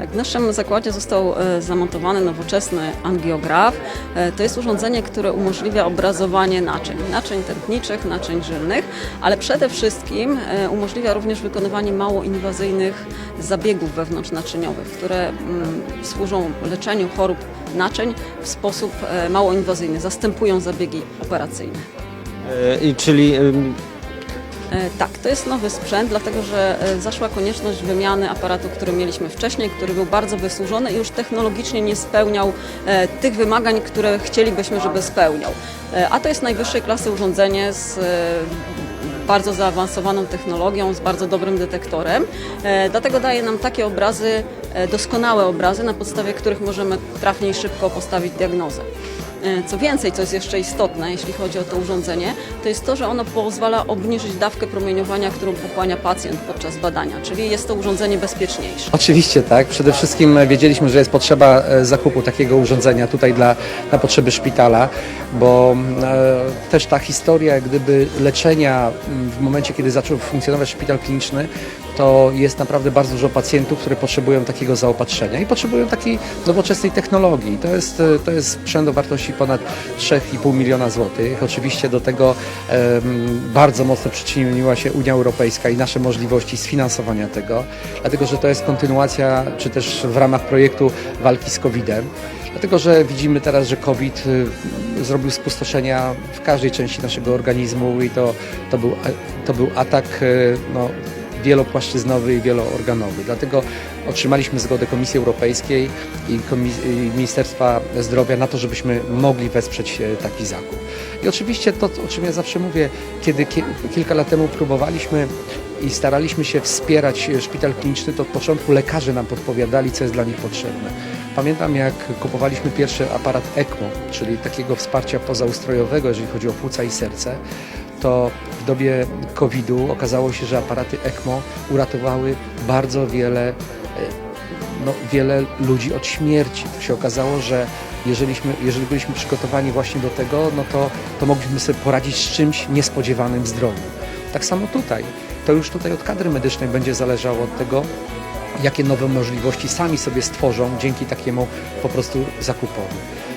W naszym zakładzie został e, zamontowany nowoczesny angiograf. E, To jest urządzenie, które umożliwia obrazowanie naczyń, naczyń tętniczych, naczyń żylnych, ale przede wszystkim e, umożliwia również wykonywanie mało inwazyjnych zabiegów wewnątrznaczyniowych, które mm, służą leczeniu chorób naczyń w sposób mało inwazyjny, zastępują zabiegi operacyjne. I czyli Tak, to jest nowy sprzęt, dlatego że e, zaszła konieczność wymiany aparatu, który mieliśmy wcześniej, który był bardzo wysłużony i już technologicznie nie spełniał e, tych wymagań, które chcielibyśmy, żeby spełniał. E, A to jest najwyższej klasy urządzenie z e, bardzo zaawansowaną technologią, z bardzo dobrym detektorem. E, Dlatego daje nam takie obrazy, e, doskonałe obrazy, na podstawie których możemy trafnie i szybko postawić diagnozę. E, Co więcej, co jest jeszcze istotne, jeśli chodzi o to urządzenie, to jest to, że ono pozwala obniżyć dawkę promieniowania, którą pochłania pacjent podczas badania, czyli jest to urządzenie bezpieczniejsze. Oczywiście tak. Przede wszystkim wiedzieliśmy, że jest potrzeba e, zakupu takiego urządzenia tutaj dla, na potrzeby szpitala, bo e, też ta historia gdyby leczenia m, w momencie, kiedy zaczął funkcjonować szpital kliniczny, to jest naprawdę bardzo dużo pacjentów, które potrzebują takiego zaopatrzenia i potrzebują takiej nowoczesnej technologii. To jest, e, to jest sprzęt o wartości ponad 3,5 miliona złotych. Oczywiście do tego em, bardzo mocno przyczyniła się Unia Europejska i nasze możliwości sfinansowania tego, dlatego że to jest kontynuacja, czy też w ramach projektu walki z COVID-em. Dlatego, że widzimy teraz, że COVID y, zrobił spustoszenia w każdej części naszego organizmu i to, to, był, to był atak y, no, wielopłaszczyznowy i wieloorganowy. Dlatego otrzymaliśmy zgodę Komisji Europejskiej i, Komis- i Ministerstwa Zdrowia na to, żebyśmy mogli wesprzeć e, taki zakup. I oczywiście to, o czym ja zawsze mówię, kiedy ki- kilka lat temu próbowaliśmy i staraliśmy się wspierać e, szpital kliniczny, to od początku lekarze nam podpowiadali, co jest dla nich potrzebne. Pamiętam, jak kupowaliśmy pierwszy aparat ECMO, czyli takiego wsparcia pozaustrojowego, jeżeli chodzi o płuca i serce, to w dobie COVID-u okazało się, że aparaty ECMO uratowały bardzo wiele, e, no, wiele ludzi od śmierci. To się okazało, że jeżeliśmy, jeżeli byliśmy przygotowani właśnie do tego, no to, to mogliśmy sobie poradzić z czymś niespodziewanym w zdrowiu. Tak samo tutaj. To już tutaj od kadry medycznej będzie zależało od tego, jakie nowe możliwości sami sobie stworzą dzięki takiemu po prostu zakupowi.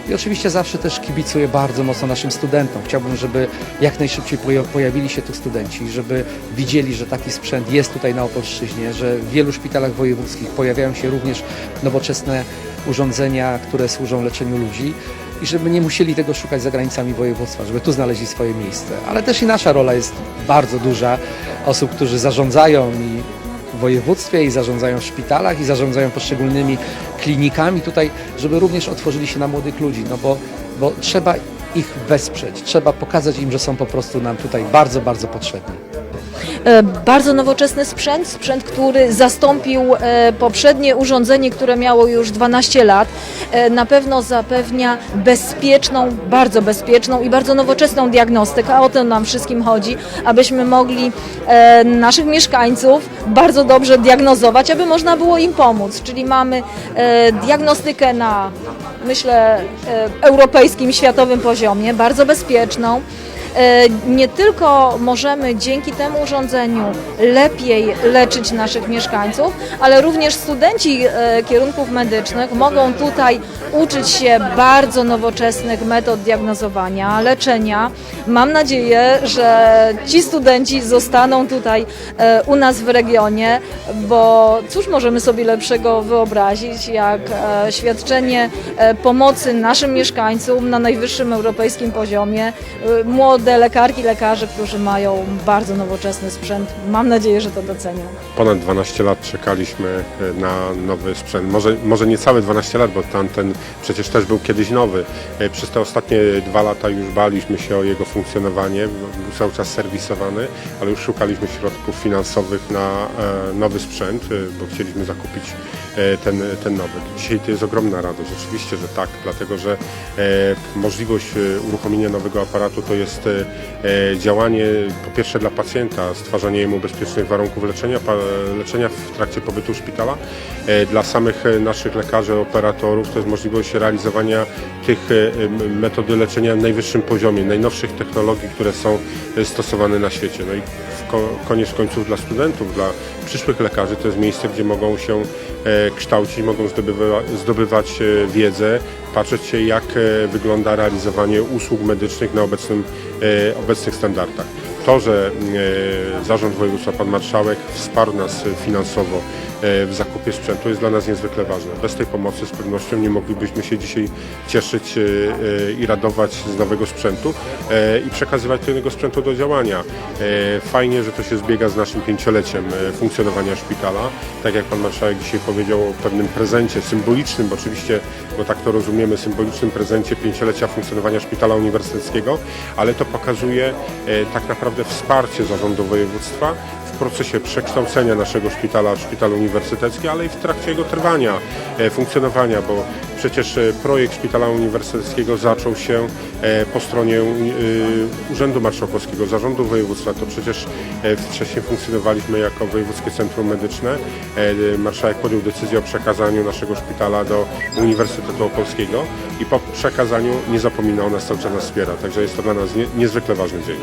I oczywiście zawsze też kibicuję bardzo mocno naszym studentom. Chciałbym, żeby jak najszybciej poja- pojawili się tu studenci, żeby widzieli, że taki sprzęt jest tutaj na Opolszczyźnie, że w wielu szpitalach wojewódzkich pojawiają się również nowoczesne urządzenia, które służą leczeniu ludzi i żeby nie musieli tego szukać za granicami województwa, żeby tu znaleźli swoje miejsce. Ale też i nasza rola jest bardzo duża. Osób, którzy zarządzają i województwie i zarządzają w szpitalach i zarządzają poszczególnymi klinikami tutaj, żeby również otworzyli się na młodych ludzi, no bo, bo trzeba ich wesprzeć, trzeba pokazać im, że są po prostu nam tutaj bardzo, bardzo potrzebni. E, Bardzo nowoczesny sprzęt, sprzęt, który zastąpił e, poprzednie urządzenie, które miało już 12 lat. E, Na pewno zapewnia bezpieczną, bardzo bezpieczną i bardzo nowoczesną diagnostykę, a o to nam wszystkim chodzi, abyśmy mogli naszych mieszkańców bardzo dobrze diagnozować, aby można było im pomóc. Czyli mamy diagnostykę na, myślę, europejskim, światowym poziomie, bardzo bezpieczną. E, nie tylko możemy dzięki temu urządzeniu lepiej leczyć naszych mieszkańców, ale również studenci e, kierunków medycznych mogą tutaj uczyć się bardzo nowoczesnych metod diagnozowania, leczenia. Mam nadzieję, że ci studenci zostaną tutaj e, u nas w regionie, bo cóż możemy sobie lepszego wyobrazić, jak świadczenie pomocy naszym mieszkańcom na najwyższym europejskim poziomie. E, Młode lekarki, lekarze, którzy mają bardzo nowoczesny sprzęt. Mam nadzieję, że to docenią. Ponad 12 lat czekaliśmy e, na nowy sprzęt. Może, może nie całe 12 lat, bo tamten przecież też był kiedyś nowy. E, Przez te ostatnie dwa lata już baliśmy się o jego funkcjonowanie. Był cały czas serwisowany, ale już szukaliśmy środków finansowych na e, nowy sprzęt, bo chcieliśmy zakupić ten, ten nowy. Dzisiaj to jest ogromna radość. Oczywiście, że tak, dlatego że e, możliwość e, uruchomienia nowego aparatu to jest e, działanie po pierwsze dla pacjenta, stwarzanie jemu bezpiecznych warunków leczenia, leczenia w trakcie pobytu szpitala. E, Dla samych e, naszych lekarzy, operatorów to jest możliwość realizowania tych e, metody leczenia na najwyższym poziomie, najnowszych technologii, które są e, stosowane na świecie. No i koniec końców dla studentów, dla przyszłych lekarzy to jest miejsce, gdzie mogą się e, kształcić, mogą zdobywa, zdobywać e, wiedzę, patrzeć się jak e, wygląda realizowanie usług medycznych na obecnym, e, obecnych standardach. To, że Zarząd Województwa, Pan Marszałek wsparł nas finansowo w zakupie sprzętu jest dla nas niezwykle ważne. Bez tej pomocy z pewnością nie moglibyśmy się dzisiaj cieszyć e, e, i radować z nowego sprzętu e, i przekazywać tego sprzętu do działania. Fajnie, że to się zbiega z naszym pięcioleciem funkcjonowania szpitala. Tak jak Pan Marszałek dzisiaj powiedział o pewnym prezencie symbolicznym, bo oczywiście, bo tak to rozumiemy, symbolicznym prezencie pięciolecia funkcjonowania szpitala uniwersyteckiego, ale to pokazuje tak naprawdę wsparcie zarządu województwa procesie przekształcenia naszego szpitala w szpital uniwersytecki, ale i w trakcie jego trwania, e, funkcjonowania, bo przecież e, projekt szpitala uniwersyteckiego zaczął się e, po stronie Urzędu Marszałkowskiego, Zarządu Województwa. To przecież wcześniej funkcjonowaliśmy jako Wojewódzkie Centrum Medyczne. Marszałek podjął decyzję o przekazaniu naszego szpitala do Uniwersytetu Opolskiego i po przekazaniu nie zapomina o nas, cały czas nas wspiera. Także jest to dla nas nie, niezwykle ważny dzień.